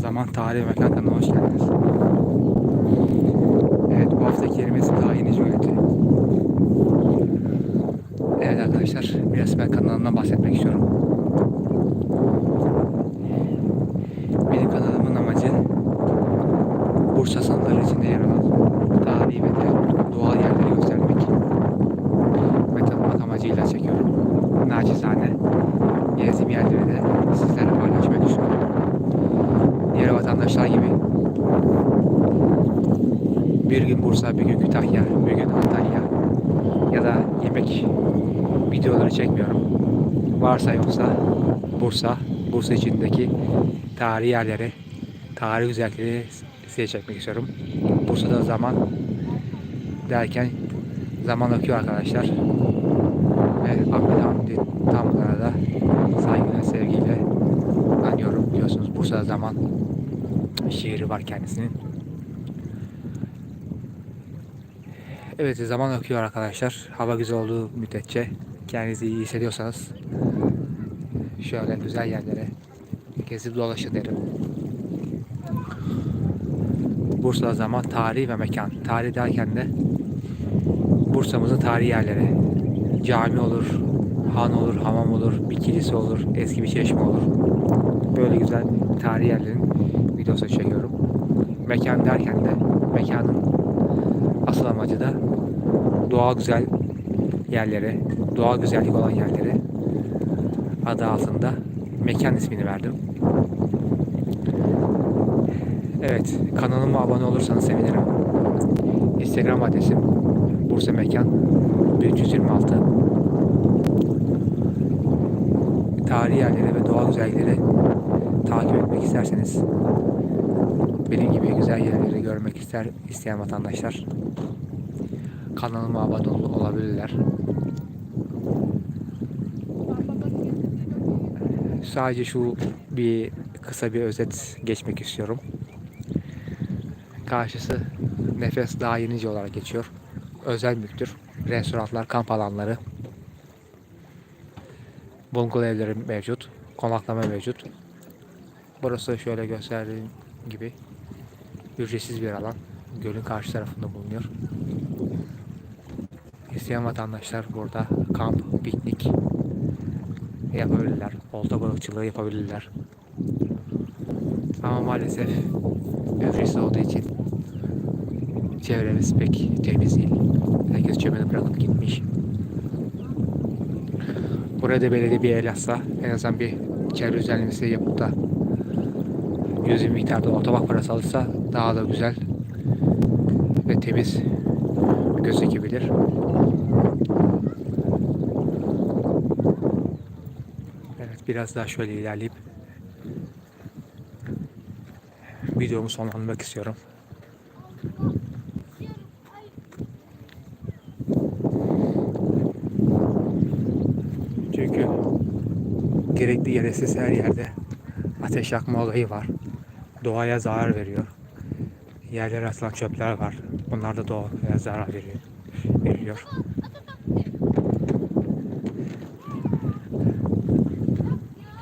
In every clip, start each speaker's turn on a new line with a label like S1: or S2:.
S1: Zaman Tarih Mekan kanalına hoş geldiniz. Evet bu haftaki kelimesi daha yeni Cüvelti. Evet arkadaşlar biraz ben kanalımdan bahsetmek istiyorum. Benim kanalımın amacı Bursa sınırları içinde yer alan tarihi ve de doğal yerleri göstermek ve tanıtmak amacıyla çekiyorum. Nacizane gezdiğim yerleri de sizlerle paylaşmak istiyorum. Diğer vatandaşlar gibi bir gün Bursa, bir gün Kütahya, bir gün Antalya ya da yemek videoları çekmiyorum. Varsa yoksa Bursa, Bursa içindeki tarihi yerleri, tarihi güzellikleri size çekmek istiyorum. Bursa'da zaman derken zaman akıyor arkadaşlar. Ve Ahmet Hamdi Tanpınar'a da saygıyla, sevgiyle anıyorum. Biliyorsunuz Bursa'da zaman şiiri var kendisinin. Evet zaman akıyor arkadaşlar. Hava güzel olduğu müddetçe kendinizi iyi hissediyorsanız şöyle güzel yerlere gezip dolaşın derim. Bursa'da zaman tarihi ve mekan. Tarih derken de Bursa'mızın tarihi yerleri. Cami olur, han olur, hamam olur, bir kilise olur, eski bir çeşme olur. Böyle güzel tarihi yerlerin videosu çekiyorum. Mekan derken de mekanın asıl amacı da doğal güzel yerleri, doğal güzellik olan yerleri adı altında mekan ismini verdim. Evet, kanalıma abone olursanız sevinirim. Instagram adresim Bursa Mekan 1326. Tarihi yerleri ve doğal güzellikleri takip etmek isterseniz benim gibi güzel yerleri görmek ister isteyen vatandaşlar kanalıma abone ol- olabilirler. Sadece şu bir kısa bir özet geçmek istiyorum. Karşısı Nefes Dağı Yenice olarak geçiyor. Özel mülktür. Restoranlar, kamp alanları, bungalov evleri mevcut. Konaklama mevcut. Burası şöyle gösterdiğim gibi ücretsiz bir alan. Gölün karşı tarafında bulunuyor. İsteyen vatandaşlar burada kamp, piknik yapabilirler. Olta balıkçılığı yapabilirler. Ama maalesef ücretsiz olduğu için çevremiz pek temiz değil. Herkes çömeni bırakıp gitmiş. Buraya da belediye bir el atsa en azından bir çevre düzenlemesi yapıp da yüz bin miktarda otobank parası alırsa daha da güzel ve temiz gözükebilir. Evet biraz daha şöyle ilerleyip videomu sonlandırmak istiyorum. Çünkü gerekli gereksiz her yerde ateş yakma olayı var. Doğaya zarar veriyor. Yerlere atılan çöpler var. Bunlar da doğaya zarar veriyor. veriliyor.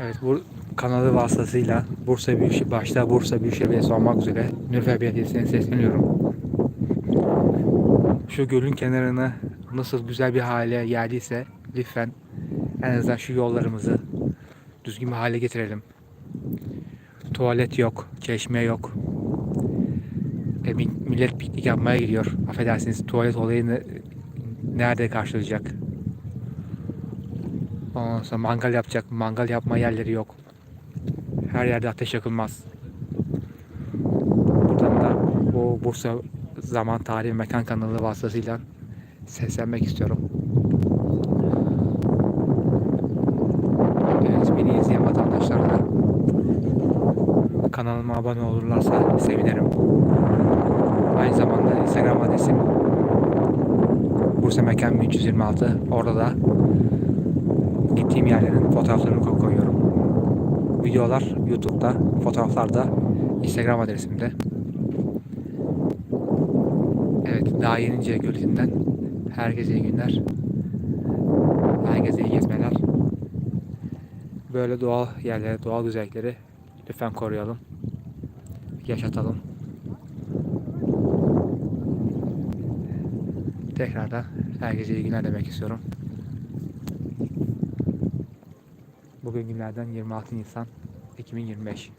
S1: Evet bu kanalı vasıtasıyla Bursa Büyükşehir, başta Bursa Büyükşehir Belediyesi olmak üzere Nürfer Belediyesi'ne sesleniyorum. Şu gölün kenarına nasıl güzel bir hale geldiyse lütfen en azından şu yollarımızı düzgün bir hale getirelim. Tuvalet yok, çeşme yok. E, mi- millet piknik yapmaya gidiyor. Affedersiniz tuvalet olayını nerede karşılayacak? Ondan sonra mangal yapacak. Mangal yapma yerleri yok. Her yerde ateş yakılmaz. Buradan da bu Bursa Zaman Tarihi Mekan kanalı vasıtasıyla seslenmek istiyorum. Evet, beni izleyen vatandaşlar da kanalıma abone olurlarsa sevinirim. Aynı zamanda Instagram adresim Bursa Mekan 1326. Orada da gittiğim yerlerin fotoğraflarını ko- koyuyorum. Videolar YouTube'da, fotoğraflar da Instagram adresimde. Evet, daha yenince gölünden herkese iyi günler. Herkese iyi gezmeler. Böyle doğal yerleri, doğal güzellikleri lütfen koruyalım. yaşatalım. Tekrardan herkese iyi günler demek istiyorum. Bugün günlerden 26 Nisan 2025.